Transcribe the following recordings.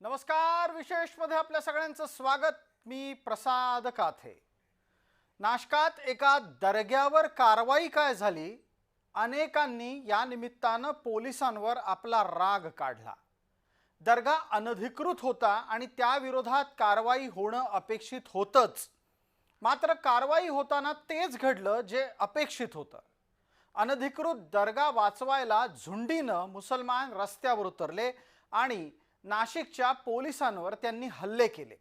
नमस्कार विशेषमध्ये आपल्या सगळ्यांचं स्वागत. मी प्रसाद काथे. नाशकात एका दर्ग्यावर कारवाई काय झाली? अनेकांनी या निमित्तानं पोलिसांवर आपला राग काढला. दर्गा अनधिकृत होता आणि त्याविरोधात कारवाई होणं अपेक्षित होतंच. मात्र कारवाई होताना तेच घडलं जे अपेक्षित होतं. अनधिकृत दर्गा वाचवायला झुंडीनं मुसलमान रस्त्यावर उतरले आणि नाशिकच्या पोलिसांवर त्यांनी हल्ले केले.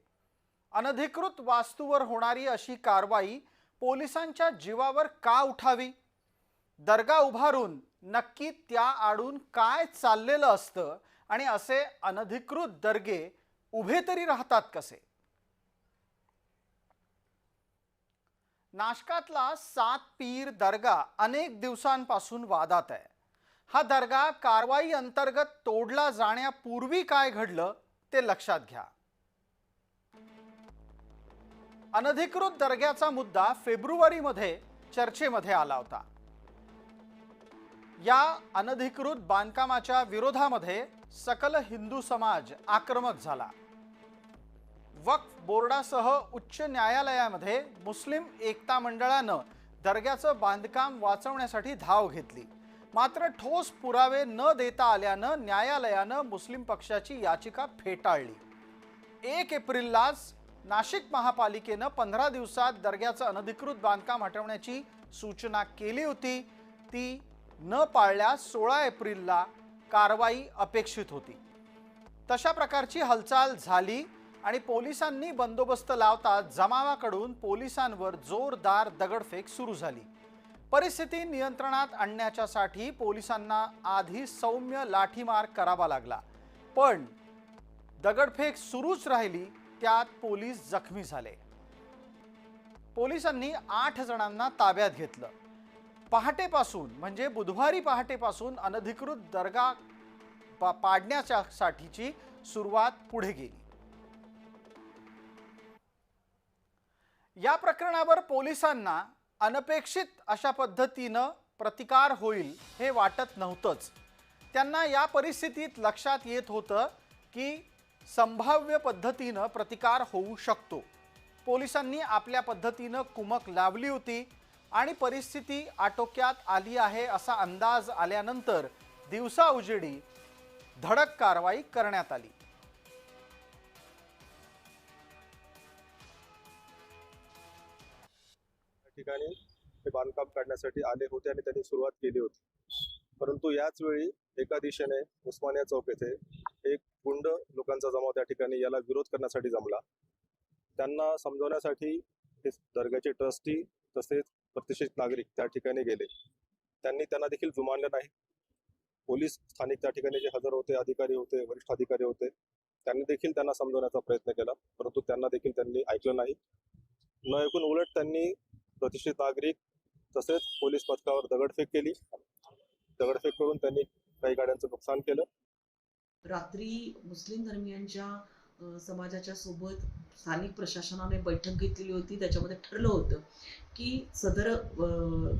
अनधिकृत वास्तूवर होणारी अशी कारवाई पोलिसांच्या जीवावर का उठावी? दर्गा उभारून नक्की त्या आडून काय चाललेलं असतं आणि असे अनधिकृत दर्गे उभे तरी राहतात कसे? नाशकातला सात पीर दर्गा अनेक दिवसांपासून वादात आहे. हा दर्गा कारवाई अंतर्गत तोडला जाण्यापूर्वी काय घडलं ते लक्षात घ्या. अनधिकृत दर्ग्याचा मुद्दा फेब्रुवारीमध्ये चर्चेमध्ये आला होता. या अनधिकृत बांधकामाच्या विरोधामध्ये सकल हिंदू समाज आक्रमक झाला. वक्फ बोर्डासह उच्च न्यायालयामध्ये मुस्लिम एकता मंडळानं दर्ग्याचं बांधकाम वाचवण्यासाठी धाव घेतली. मात्र ठोस पुरावे न देता आल्यानं न्यायालयानं मुस्लिम पक्षाची याचिका फेटाळली. एक एप्रिललाच नाशिक महापालिकेनं पंधरा दिवसात दर्ग्याचं अनधिकृत बांधकाम हटवण्याची सूचना केली होती. ती न पाळल्यास सोळा एप्रिलला कारवाई अपेक्षित होती. तशा प्रकारची हालचाल झाली आणि पोलिसांनी बंदोबस्त लावता जमावाकडून पोलिसांवर जोरदार दगडफेक सुरू झाली. परिस्थिती नियंत्रणात आणण्याच्यासाठी पोलिसांना आधी सौम्य लाठीमार करावा लागला. पण दगडफेक सुरूच राहिली त्यात पोलीस जखमी झाले. पोलिसांनी आठ जणांना ताब्यात घेतलं. पहाटेपासून म्हणजे बुधवारी पहाटेपासून अनधिकृत दर्गा पा पाडण्याच्या साठीची सुरुवात पुढे गेली. या प्रकरणावर पोलिसांना अनपेक्षित अशा पद्धतीनं प्रतिकार होईल हे वाटत नव्हतंच. त्यांना या परिस्थितीत लक्षात येत होतं की संभाव्य पद्धतीनं प्रतिकार होऊ शकतो. पोलिसांनी आपल्या पद्धतीनं कुमक लावली होती. आणि परिस्थिती आटोक्यात आली आहे असा अंदाज आल्यानंतर दिवसा उजेडी धडक कारवाई करण्यात आली. त्या ठिकाणी ते बांधकाम काढण्यासाठी आले होते आणि त्यांनी सुरुवात केली होती. परंतु याच वेळी एका दिशेने उस्मानिया चौक येथे एक गुंड लोकांचा जमाव त्या ठिकाणी याला विरोध करण्यासाठी जमला. त्यांना समजवण्यासाठी हे दर्ग्याचे ट्रस्टी तसेच प्रतिष्ठित नागरिक त्या ठिकाणी गेले. त्यांनी त्यांना देखील जुमानले नाही पोलीस स्थानिक त्या ठिकाणी जे हजर होते अधिकारी होते वरिष्ठ अधिकारी होते त्यांनी देखील त्यांना समजवण्याचा प्रयत्न केला. परंतु त्यांना देखील त्यांनी ऐकलं नाही. न ऐकून उलट त्यांनी प्रतिष्ठित नागरिक तसेच पोलीस पथकावर दगडफेक केली. दगडफेक करून त्यांनी काही गाड्यांचं नुकसान केलं. रात्री मुस्लिम धर्मियांच्या समाजाच्या सोबत स्थानिक प्रशासनाने बैठक घेतलेली होती. त्याच्यामध्ये ठरलं होतं की सदर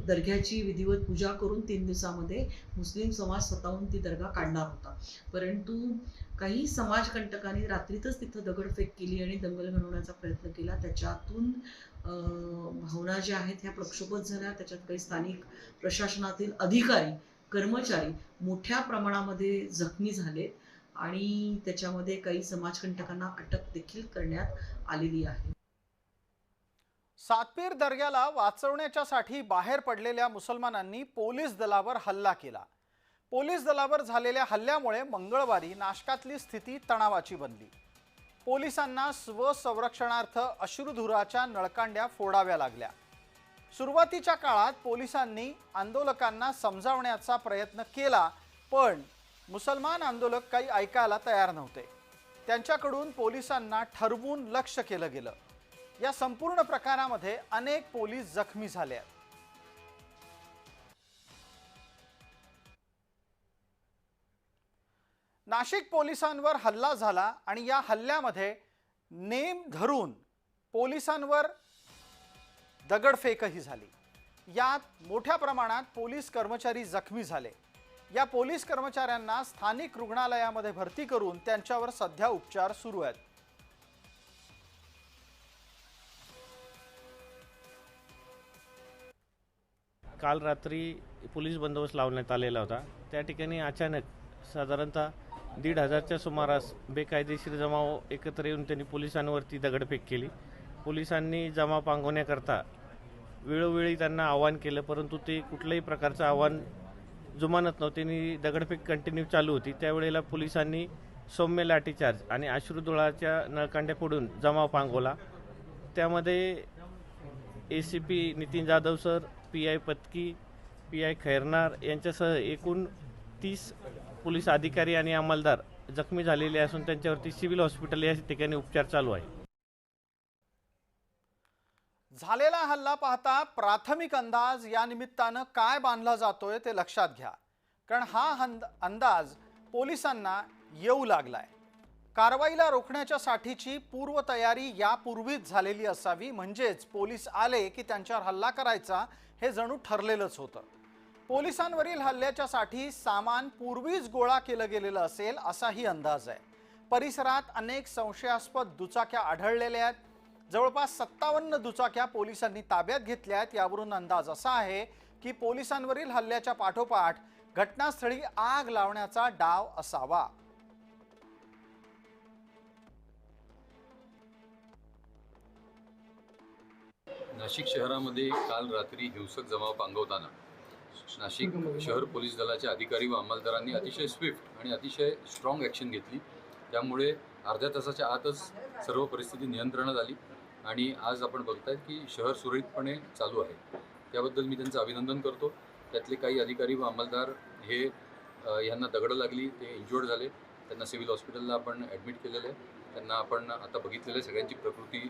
दर्ग्याची विधिवत पूजा करून तीन दिवसामध्ये मुस्लिम समाज स्वतःहून ती दर्गा काढणार होता. परंतु काही समाजकंटकांनी रात्रीतच तिथं दगडफेक केली आणि दंगल घडवण्याचा प्रयत्न केला. त्याच्यातून भावना ज्या आहेत ह्या प्रक्षोभक झाल्या. त्याच्यात काही स्थानिक प्रशासनातील अधिकारी कर्मचारी मोठ्या प्रमाणामध्ये जखमी झालेत. आणि त्याच्यामध्ये काही समाजकंटकांना अटक देखील करण्यात आलेली आहे. सातपीर दर्ग्याला वाचवण्याच्यासाठी बाहेर पडलेल्या मुसलमानांनी पोलीस दलावर हल्ला केला. पोलीस दलावर झालेल्या हल्ल्यामुळे मंगळवारी नाशकातली स्थिती तणावाची बनली. पोलिसांना स्वसंरक्षणार्थ अश्रुधुराच्या नळकांड्या फोडाव्या लागल्या. सुरुवातीच्या काळात पोलिसांनी आंदोलकांना समजावण्याचा प्रयत्न केला पण मुसलमान आंदोलक काही ऐकायला तयार नव्हते. त्यांच्याकडून पोलिसांना ठरवून लक्ष केलं गेलं. या संपूर्ण प्रकारामध्ये अनेक पोलीस जखमी झाले आहेत. नाशिक पोलिसांवर हल्ला झाला आणि या हल्ल्यामध्ये नेम धरून पोलिसांवर दगडफेकही झाली. यात मोठ्या प्रमाणात पोलीस कर्मचारी जखमी झाले. या पोलीस कर्मचाऱ्यांना स्थानिक रुग्णालयामध्ये भरती करून त्यांच्यावर सध्या उपचार सुरू आहेत. काल रात्री पोलीस बंदोबस्त लावण्यात आलेला होता. त्या ठिकाणी अचानक साधारणतः दीड हजारच्या सुमारास बेकायदेशीर जमाव एकत्र येऊन त्यांनी पोलिसांवरती दगडफेक केली. पोलिसांनी जमाव पांगवण्याकरता वेळोवेळी त्यांना आवाहन केलं परंतु ते कुठल्याही प्रकारचं आव्हान जुमानत नव्हते आणि दगडफेक कंटिन्यू चालू होती. त्यावेळेला पोलिसांनी सौम्य लाठीचार्ज आणि अश्रुधुळाच्या नळकांड्या फोडून जमाव पांगवला. त्यामध्ये A C P Nitin Jadhav sir P I Patki P I Khairnar यांच्यासह एकूण तीस पोलीस अधिकारी आणि अंमलदार जखमी झालेले असून त्यांच्यावरती सिव्हिल हॉस्पिटल या ठिकाणी उपचार चालू आहे झालेला हल्ला पाहता प्राथमिक अंदाज या निमित्तानं काय बांधला जातोय ते लक्षात घ्या. कारण हा हंद अंदाज पोलिसांना येऊ लागलाय. कारवाईला रोखण्याच्या साठीची पूर्वतयारी यापूर्वीच झालेली असावी म्हणजेच पोलीस आले की त्यांच्यावर हल्ला करायचा हे जणू ठरलेलंच होतं. पोलिसांवरील हल्ल्याच्यासाठी सामान पूर्वीच गोळा केलं गेलेलं असेल असाही अंदाज आहे. परिसरात अनेक संशयास्पद दुचाक्या आढळलेल्या आहेत. जवळपास सत्तावन्न दुचाक्या पोलिसांनी ताब्यात घेतल्या आहेत यावरून अंदाज असा आहे की पोलिसांवरील हल्ल्याच्या पाठोपाठ घटनास्थळी आग लावण्याचा डाव असावा. नाशिक शहरामध्ये काल रात्री हिंसक जमाव पांगवताना नाशिक शहर पोलीस दलाच्या अधिकारी व अंमलदारांनी अतिशय स्विफ्ट आणि अतिशय स्ट्रॉंग ॲक्शन घेतली. त्यामुळे अर्ध्या तासाच्या आतच सर्व परिस्थिती नियंत्रणात आली. आणि आज आपण बघतायत की शहर सुरळीतपणे चालू आहे. त्याबद्दल मी त्यांचं अभिनंदन करतो. त्यातले काही अधिकारी व अंमलदार हे यांना दगडं लागली ते इंज्युअर्ड झाले. त्यांना सिव्हिल हॉस्पिटलला आपण ॲडमिट केलेलं आहे. त्यांना आपण आता बघितलेलं आहे सगळ्यांची प्रकृती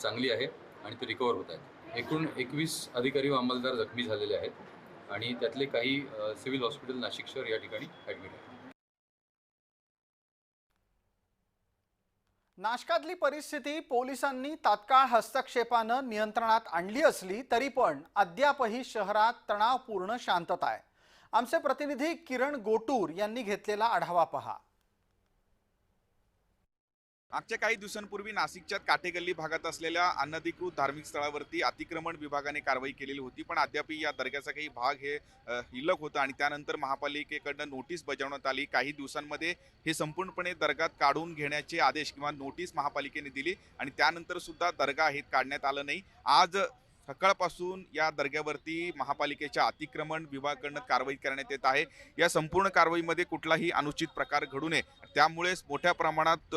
चांगली आहे आणि ते रिकवर होत आहेत. एकूण एकवीस अधिकारी व अंमलदार जखमी झालेले आहेत आणि त्यातले काही सिव्हिल हॉस्पिटल नाशिक शहर या ठिकाणी ॲडमिट आहेत. नाशकातली परिस्थिती पोलिसांनी तात्काळ हस्तक्षेपानं नियंत्रणात आणली असली तरी पण अद्यापही शहरात तणावपूर्ण शांतता आहे. आमचे प्रतिनिधी किरण गोटूर यांनी घेतलेला आढावा पहा. मागच्या काही दिवसांपूर्वी नाशिकच्या काटेगल्ली भागात असलेल्या अनधिकृत धार्मिक स्थळावरती अतिक्रमण विभागाने कारवाई केलेली होती पण अद्यापही या दर्ग्याचा काही भाग हे हिलक हिल्लक होता आणि त्यानंतर महापालिकेकडनं नोटीस बजावण्यात आली. काही दिवसांमध्ये हे संपूर्णपणे दर्गात काढून घेण्याचे आदेश किंवा नोटीस महापालिकेने दिली आणि त्यानंतर सुद्धा दर्गा हे काढण्यात आलं नाही. आज सकाळपासून या दर्ग्यावरती महापालिकेच्या अतिक्रमण विभागाकडनं कारवाई करण्यात येत आहे. या संपूर्ण कारवाईमध्ये कुठलाही अनुचित प्रकार घडू नये. त्यामुळेच मोठ्या प्रमाणात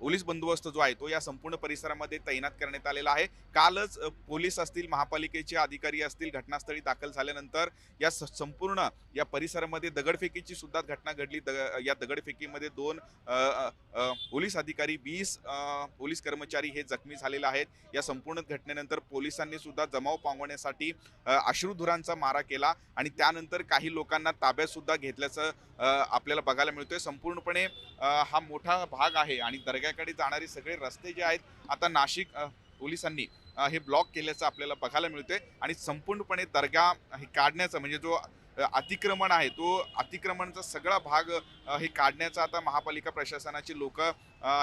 पोलीस बंदोबस्त जो आहे तो या संपूर्ण परिसरामध्ये तैनात करण्यात आलेला आहे. कालच पोलीस असतील महापालिकेचे अधिकारी असतील घटनास्थळी दाखल झाल्यानंतर या स- संपूर्ण या परिसरामध्ये दगडफेकीची सुद्धा घटना घडली. दग या दगडफेकीमध्ये दोन पोलीस अधिकारी वीस पोलीस कर्मचारी हे जखमी झालेले आहेत. या संपूर्ण घटनेनंतर पोलिसांनी सुद्धा जमाव पांगवण्यासाठी अश्रुधुरांचा मारा केला आणि त्यानंतर काही लोकांना ताब्यात सुद्धा घेतल्याचं आपल्याला बघायला मिळतोय. संपूर्णपणे हा मोठा भाग आहे आणि दर्ग्याकडे जाणारे सगळे रस्ते जे आहेत आता नाशिक पोलिसांनी हे ब्लॉक केल्याचं आपल्याला बघायला मिळतंय. आणि संपूर्णपणे दर्गा हे काढण्याचं म्हणजे जो अतिक्रमण आहे. तो अतिक्रमणचा सगळा भाग हे काढण्याचा आता महापालिका प्रशासनाची लोक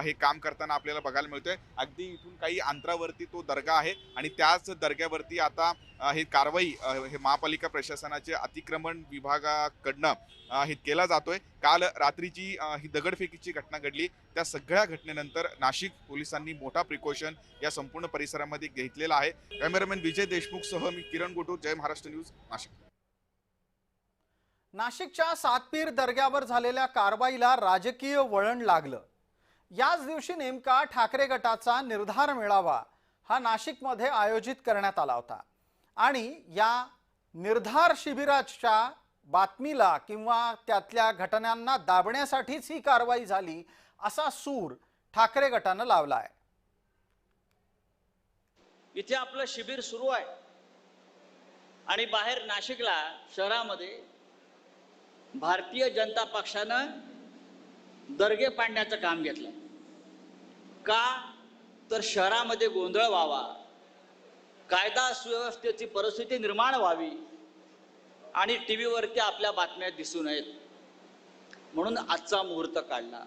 हे काम करताना आपल्याला बघायला मिळतोय. अगदी इथून काही अंतरावरती तो दर्गा आहे आणि त्याच दर्ग्यावरती आता हे कारवाई हे महापालिका प्रशासनाचे अतिक्रमण विभागाकडनं हे केला जातोय. काल रात्रीची ही दगडफेकीची घटना घडली. त्या सगळ्या घटनेनंतर नाशिक पोलिसांनी मोठा प्रिकॉशन या संपूर्ण परिसरामध्ये घेतलेला आहे. कॅमेरामॅन विजय देशमुखसह मी किरण गोटू जय महाराष्ट्र न्यूज नाशिक. नाशिकच्या सातपीर दर्ग्यावर झालेल्या कारवाईला राजकीय वळण लागलं. याच दिवशी नेमका ठाकरे गटाचा निर्धार मेळावा हा नाशिकमध्ये आयोजित करण्यात आला होता. आणि या निर्धार शिबिराच्या बातमीला किंवा त्यातल्या घटनांना दाबण्यासाठीच ही कारवाई झाली असा सूर ठाकरे गटानं लावला आहे इथे आपलं शिबिर सुरू आहे. आणि बाहेर नाशिकला शहरामध्ये भारतीय जनता पक्षानं दर्गे पाडण्याचं काम घेतलं. का? तर शहरामध्ये गोंधळ व्हावा. कायदा सुव्यवस्थेची परिस्थिती निर्माण व्हावी. आणि टी व्हीवरती आपल्या बातम्या दिसू नयेत. म्हणून आजचा मुहूर्त काढला.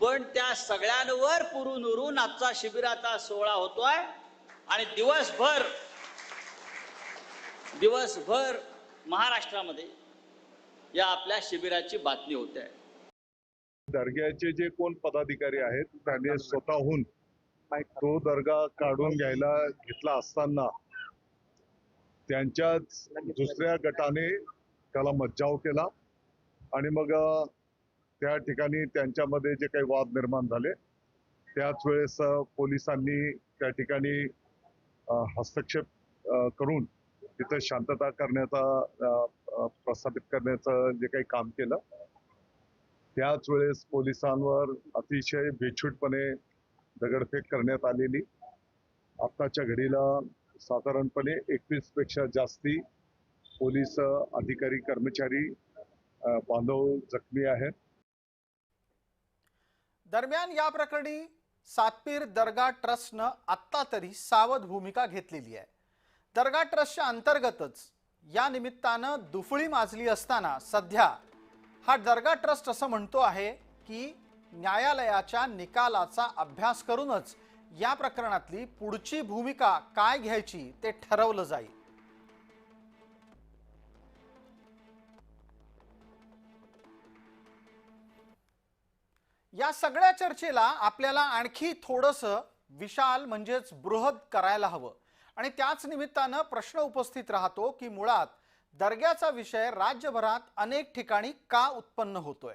पण त्या सगळ्यांवर पुरून उरून आजचा शिबिराचा सोहळा होतोय. आणि दिवसभर दिवसभर महाराष्ट्रामध्ये या आपल्या शिबिराची बातमी होते आहे. दर्ग्याचे जे कोण पदाधिकारी आहेत त्यांनी स्वतःहून तो दर्गा काढून घ्यायला घेतला असताना त्यांच्याच दुसऱ्या गटाने त्याला मज्जाव केला आणि मग त्या ठिकाणी त्यांच्यामध्ये जे काही वाद निर्माण झाले त्याच वेळेस पोलिसांनी त्या ठिकाणी हस्तक्षेप करून तिथं शांतता करण्याचा प्रस्थापित करण्याचं जे काही काम केलं त्याच वेळेस पोलिसांवर अतिशय बेछूटपणे दगडफेक करण्यात आलेली. आत्ताच्या घडीला साधारणपणे एकवीसपेक्षा जास्ती पोलीस अधिकारी कर्मचारी बांधव जखमी आहेत. दरम्यान या प्रकरणी सातपीर दर्गा ट्रस्टनं आत्ता तरी सावध भूमिका घेतलेली आहे. दर्गा ट्रस्टच्या अंतर्गतच या निमित्तानं दुफळी माजली असताना सध्या हा दर्गा ट्रस्ट असं म्हणतो आहे की न्यायालयाच्या निकालाचा अभ्यास करूनच या प्रकरणातली पुढची भूमिका काय घ्यायची ते ठरवलं जाईल. या सगळ्या चर्चेला आपल्याला आणखी थोडंसं विशाल म्हणजेच बृहद करायला हवं. आणि त्याच निमित्तानं प्रश्न उपस्थित राहतो की मुळात दर्ग्याचा विषय राज्यभरात अनेक ठिकाणी का उत्पन्न होतोय?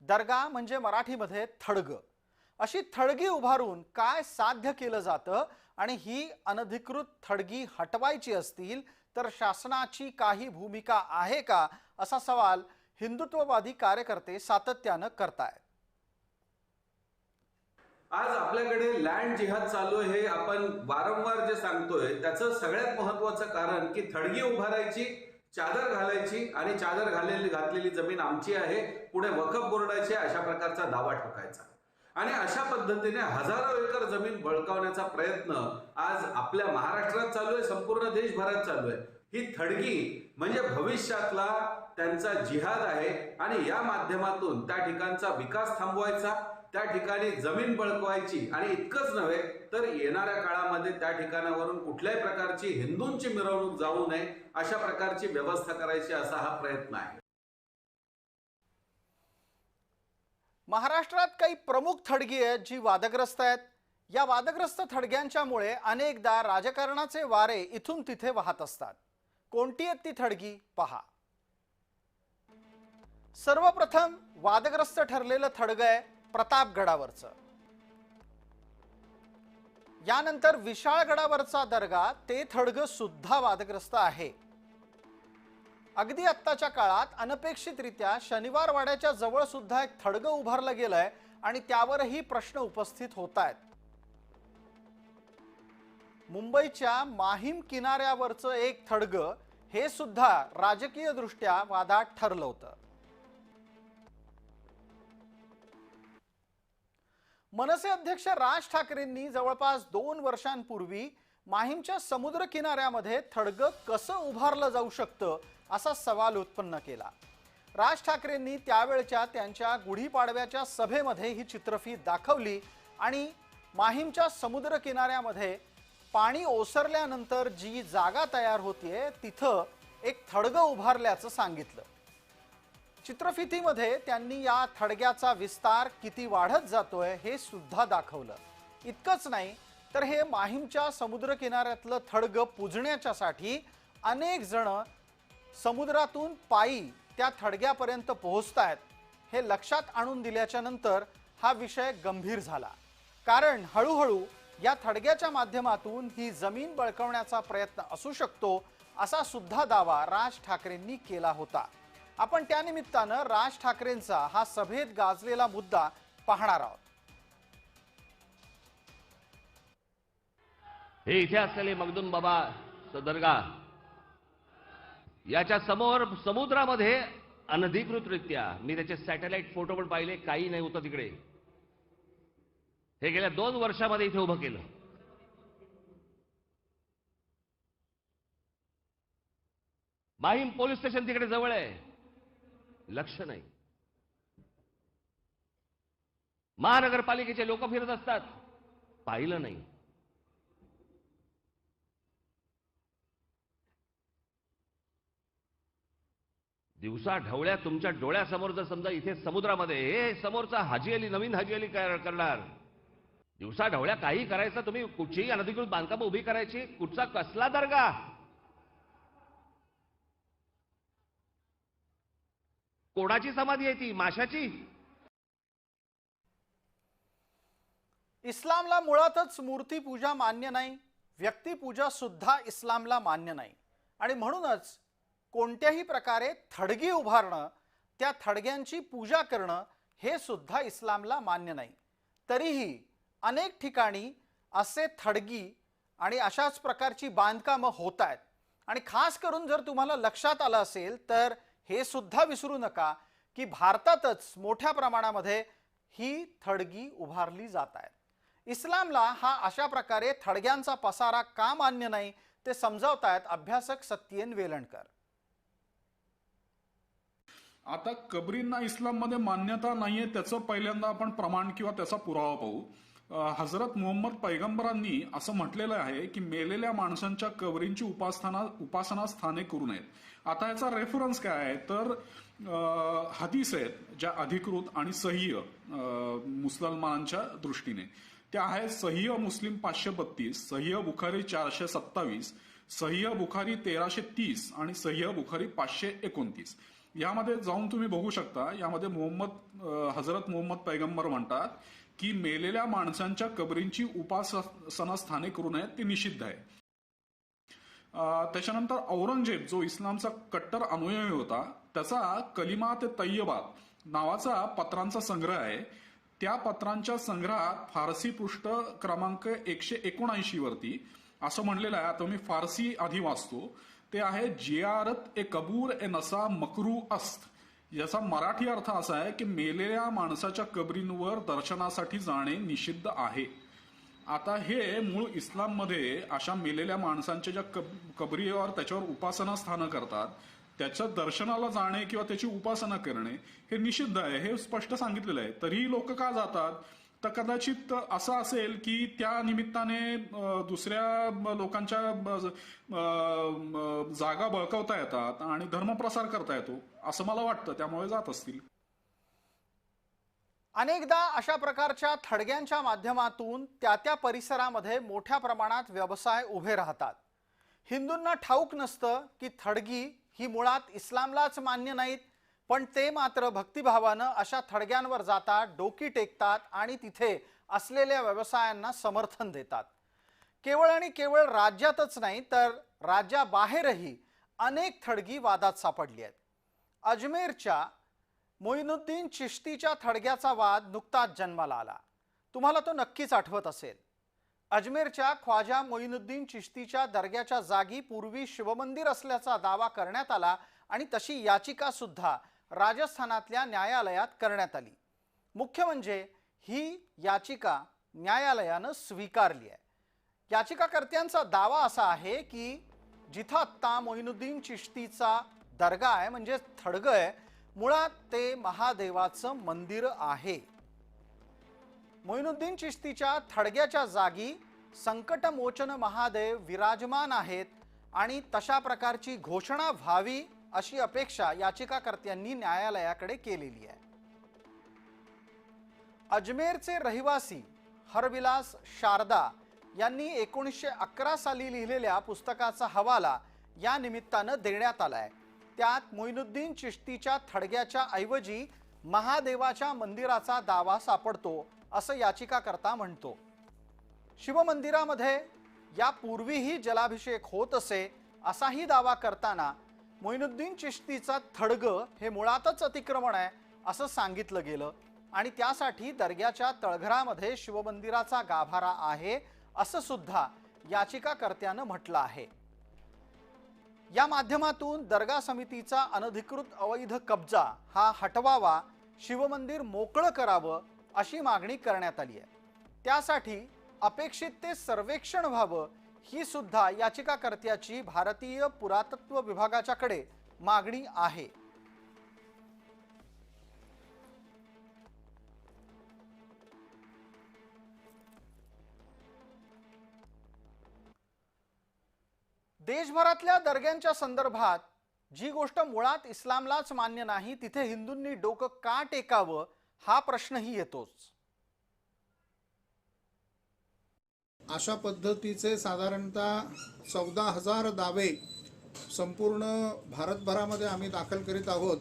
दर्गा म्हणजे मराठीमध्ये थडग. अशी थडगी उभारून काय साध्य केलं जातं आणि ही अनधिकृत थडगी हटवायची असतील तर शासनाची काही भूमिका आहे का? असा सवाल हिंदुत्ववादी कार्यकर्ते सातत्यानं करतायत. आज आपल्याकडे लँड जिहाद चालू आहे हे आपण वारंवार जे सांगतोय त्याचं सगळ्यात महत्वाचं कारण की थडगी उभारायची चादर घालायची आणि चादर घालेली घातलेली जमीन आमची आहे पुढे वखफ बोर्डाची अशा प्रकारचा दावा ठोकायचा. आणि अशा पद्धतीने हजारो एकर जमीन बळकावण्याचा प्रयत्न आज आपल्या महाराष्ट्रात चालू आहे संपूर्ण देशभरात चालू आहे. ही थडगी म्हणजे भविष्यातला त्यांचा जिहाद आहे आणि या माध्यमातून त्या ठिकाणचा विकास थांबवायचा त्या ठिकाणी जमीन बळकवायची. आणि इतकंच नव्हे तर येणाऱ्या काळामध्ये त्या ठिकाणावरून कुठल्याही प्रकारची हिंदूंची मिरवणूक जाऊ नये अशा प्रकारची व्यवस्था करायची असा हा प्रयत्न आहे. महाराष्ट्रात काही प्रमुख थडगी आहेत जी वादग्रस्त आहेत. या वादग्रस्त थडग्यांच्यामुळे अनेकदा राजकारणाचे वारे इथून तिथे वाहत असतात. कोणती आहेत ती थडगी? पहा. सर्वप्रथम वादग्रस्त ठरलेलं थडगं आहे. प्रतापगडावरचं. यानंतर विशाळगडावरचा दर्गा ते थडग सुद्धा वादग्रस्त आहे. अगदी आत्ताच्या काळात अनपेक्षितरित्या शनिवारवाड्याच्या जवळ सुद्धा एक थडगं उभारलं गेलंय आणि त्यावरही प्रश्न उपस्थित होत आहेत मुंबईच्या माहीम किनाऱ्यावरचं एक थडग हे सुद्धा राजकीय दृष्ट्या वादात ठरलं होतं. मनसे अध्यक्ष राज ठाकरेंनी जवळपास दोन वर्षांपूर्वी माहीमच्या समुद्र किनाऱ्यामध्ये थडगं कसं उभारलं जाऊ शकतं असा सवाल उत्पन्न केला. राज ठाकरेंनी त्यावेळच्या त्यांच्या गुढीपाडव्याच्या सभेमध्ये ही चित्रफीत दाखवली आणि माहीमच्या समुद्र किनाऱ्यामध्ये पाणी ओसरल्यानंतर जी जागा तयार होतीये तिथं एक थडगं उभारल्याचं सांगितलं. चित्रफितीमध्ये त्यांनी या थडग्याचा विस्तार किती वाढत जातोय हे सुद्धा दाखवलं. इतकंच नाही तर हे माहीमच्या समुद्र किनाऱ्यातलं थडगं पुजण्याच्यासाठी अनेक जण समुद्रातून पायी त्या थडग्यापर्यंत पोहोचत आहेत हे लक्षात आणून दिल्याच्या नंतर हा विषय गंभीर झाला. कारण हळूहळू या थडग्याच्या माध्यमातून ही जमीन बळकवण्याचा प्रयत्न असू शकतो असा सुद्धा दावा राज ठाकरेंनी केला होता. आपण त्यानिमित्तानं राज ठाकरेंचा हा सभेत गाजलेला मुद्दा पाहणार आहोत. हे इथे असलेले मगदूम बाबा सदरगा याच्या समोर समुद्रामध्ये अनधिकृतरित्या मी त्याचे सॅटेलाइट फोटो पण पाहिले काही नाही होतं तिकडे. हे गेल्या दोन वर्षामध्ये इथे उभं केलं. माहीम पोलीस स्टेशन तिकडे जवळ आहे. लक्ष नाही. महानगरपालिकेचे लोक फिरत असतात. पाहिलं नाही. दिवसा ढवळ्या तुमच्या डोळ्यासमोर जर समजा इथे समुद्रामध्ये हे समोरचा हाजी अली नवीन हाजी अली कर- करणार? दिवसा ढवळ्या काही करायचं तुम्ही कुठचीही अनधिकृत बांधकाम उभी करायची कुठचा कसला दर्गा? कोणाची समाधी आहे ती? माशाची? इस्लामला मुळातच मूर्तीपूजा मान्य नाही व्यक्तिपूजा सुद्धा इस्लामला मान्य नाही. आणि म्हणूनच कोणत्याही प्रकारे थडगी उभारणं त्या थडग्यांची पूजा करणं हे सुद्धा इस्लामला मान्य नाही. तरीही अनेक ठिकाणी असे थडगी आणि अशाच प्रकारची बांधकामं होत आहेत. आणि खास करून जर तुम्हाला लक्षात आलं असेल तर हे सुद्धा विसरू नका की भारतातच मोठ्या प्रमाणामध्ये ही थडगी उभारली जात आहेत इस्लामला हा अशा प्रकारे थडग्यांचा पसारा का मान्य नाही ते समजावतायत अभ्यासक सत्येन वेलणकर. आता कबरींना इस्लाममध्ये मान्यता नाहीये त्याचं पहिल्यांदा आपण प्रमाण किंवा त्याचा पुरावा पाहू. हजरत मोहम्मद पैगंबरांनी असं म्हटलेलं आहे की मेलेल्या माणसांच्या कवरींची उपासना उपासना स्थाने करू नयेत. आता याचा रेफरन्स काय आहे? तर हदीस आहेत ज्या अधिकृत आणि सह्य मुसलमानांच्या दृष्टीने. त्या आहेत सह्य मुस्लिम पाचशे बत्तीस सह्य बुखारी चारशे सत्तावीस सह्य बुखारी तेराशे तीस आणि सह्य बुखारी पाचशे एकोणतीस. यामध्ये जाऊन तुम्ही बघू शकता यामध्ये मोहम्मद हजरत मोहम्मद पैगंबर म्हणतात की मेलेल्या माणसांच्या कबरींची उपासना स्थाने करू नयेत ते निषिद्ध आहे. त्याच्यानंतर औरंगजेब जो इस्लामचा कट्टर अनुयायी होता त्याचा कलिमा ते तय्यबा नावाचा पत्रांचा संग्रह आहे. त्या पत्रांच्या संग्रहात फारसी पृष्ठ क्रमांक एकशे एकोणऐंशी वरती असं म्हणलेलं आहे. आता मी फारसी आधी वाचतो. ते आहे जियारत ए कबूर ए नसा मकरू अस्त. याचा मराठी अर्थ असा आहे की मेलेल्या माणसाच्या कबरींवर दर्शनासाठी जाणे निषिद्ध आहे. आता हे मूळ इस्लाममध्ये अशा मेलेल्या माणसांच्या ज्या कब कबरीवर त्याच्यावर उपासना स्थानं करतात त्याच्या दर्शनाला जाणे किंवा त्याची उपासना करणे हे निषिद्ध आहे हे स्पष्ट सांगितलेलं आहे. तरीही लोक का जातात? तर कदाचित असं असेल की त्या निमित्ताने दुसऱ्या लोकांच्या जागा बळकवता येतात आणि धर्मप्रसार करता येतो असं मला वाटतं. त्यामुळे जात असतील. अनेकदा अशा प्रकारच्या थडग्यांच्या माध्यमातून त्या त्या परिसरामध्ये मोठ्या प्रमाणात व्यवसाय उभे राहतात. हिंदूंना ठाऊक नसतं की थडगी ही मुळात इस्लामलाच मान्य नाहीत पण ते मात्र भक्तिभावानं अशा थडग्यांवर जातात डोकी टेकतात आणि तिथे असलेल्या व्यवसायांना समर्थन देतात. केवळ आणि केवळ राज्यातच नाही तर राज्याबाहेरही अनेक थडगी वादात सापडली आहेत. अजमेरच्या मोईनुद्दीन चिश्तीच्या थडग्याचा वाद नुकताच जन्माला आला. तुम्हाला तो नक्कीच आठवत असेल. अजमेरच्या ख्वाजा मोईनुद्दीन चिश्तीच्या दर्ग्याच्या जागी पूर्वी शिवमंदिर असल्याचा दावा करण्यात आला आणि तशी याचिका सुद्धा राजस्थानातल्या न्यायालयात करण्यात आली. मुख्य म्हणजे ही याचिका न्यायालयानं स्वीकारली आहे. याचिकाकर्त्यांचा दावा असा आहे की जिथं आत्ता मोहिनुद्दीन चिश्तीचा दर्गा आहे म्हणजे थडगं आहे मुळात ते महादेवाचं मंदिर आहे. मोहिनुद्दीन चिश्तीच्या थडग्याच्या जागी संकटमोचन महादेव विराजमान आहेत आणि तशा प्रकारची घोषणा व्हावी अशी अपेक्षा याचिकाकर्त्यांनी न्यायालयाकडे केलेली आहे. अजमेरचे रहिवासी हरविलास शारदा यांनी एकोणीसशे अकरा साली लिहिलेल्या पुस्तकाचा हवाला या निमित्तानं देण्यात आलाय. त्यात मोईनुद्दीन चिश्तीच्या थडग्याच्या ऐवजी महादेवाच्या मंदिराचा दावा सापडतो असं याचिकाकर्ता म्हणतो. शिवमंदिरामध्ये यापूर्वीही जलाभिषेक होत असे असाही दावा करताना मोईनुद्दीन चिश्तीचा थडग हे मुळातच अतिक्रमण आहे असं सांगितलं गेलं आणि त्यासाठी दर्ग्याच्या तळघरामध्ये शिवमंदिराचा गाभारा आहे असं सुद्धा याचिकाकर्त्यानं म्हटलं आहे. या माध्यमातून दर्गा समितीचा अनधिकृत अवैध कब्जा हा हटवावा शिवमंदिर मोकळं करावं अशी मागणी करण्यात आली आहे. त्यासाठी अपेक्षित ते सर्वेक्षण व्हावं ही सुद्धा याचिकाकर्त्याची भारतीय पुरातत्व विभागाच्याकडे मागणी आहे. देशभरातल्या दर्ग्यांच्या संदर्भात जी गोष्ट मुळात इस्लामलाच मान्य नाही तिथे हिंदूंनी डोकं का टेकावं हा प्रश्नही येतोच. अशा पद्धतीचे साधारणतः चौदा हजार दावे संपूर्ण भारतभरामध्ये आम्ही दाखल करीत आहोत.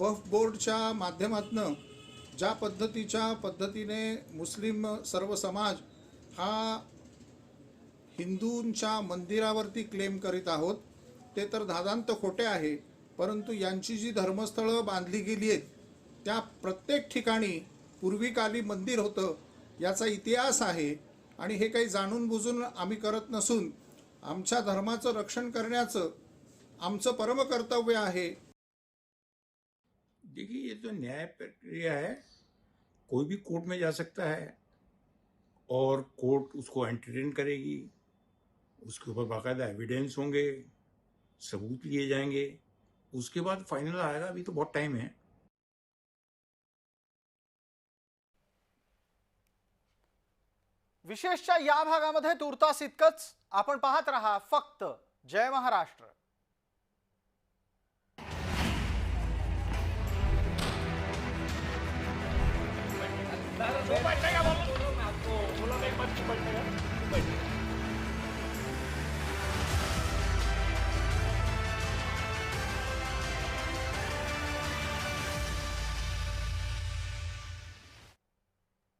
वफ बोर्डच्या माध्यमातनं ज्या पद्धतीच्या पद्धतीने मुस्लिम सर्व समाज हा हिंदूंच्या मंदिरावरती क्लेम करीत आहोत. ते तर धादांत खोटे आहे परंतु यांची जी धर्मस्थळं बांधली गेली आहेत त्या प्रत्येक ठिकाणी पूर्वीकाली मंदिर होतं याचा इतिहास आहे. आणि हे काही जाणून बुजून आम्ही करत नसून आमच्या धर्माचं रक्षण करण्याचं आमचं परमकर्तव्य आहे. देखिए ये तो न्याय प्रक्रिया है कोई भी कोर्ट में जा सकता है और कोर्ट उसको एंटरटेन करेगी। उसके ऊपर बाकायदा एविडेंस होंगे सबूत लिए जाएंगे। उसके बाद फाइनल आएगा अभी तो बहुत टाइम है। विशेषच्या या भागामध्ये तुर्तास इतकंच आपण पाहत राहा फक्त जय महाराष्ट्र. बैठेगा बोलो आपको बोलो नहीं बच्ची बैठेगा बैठेगा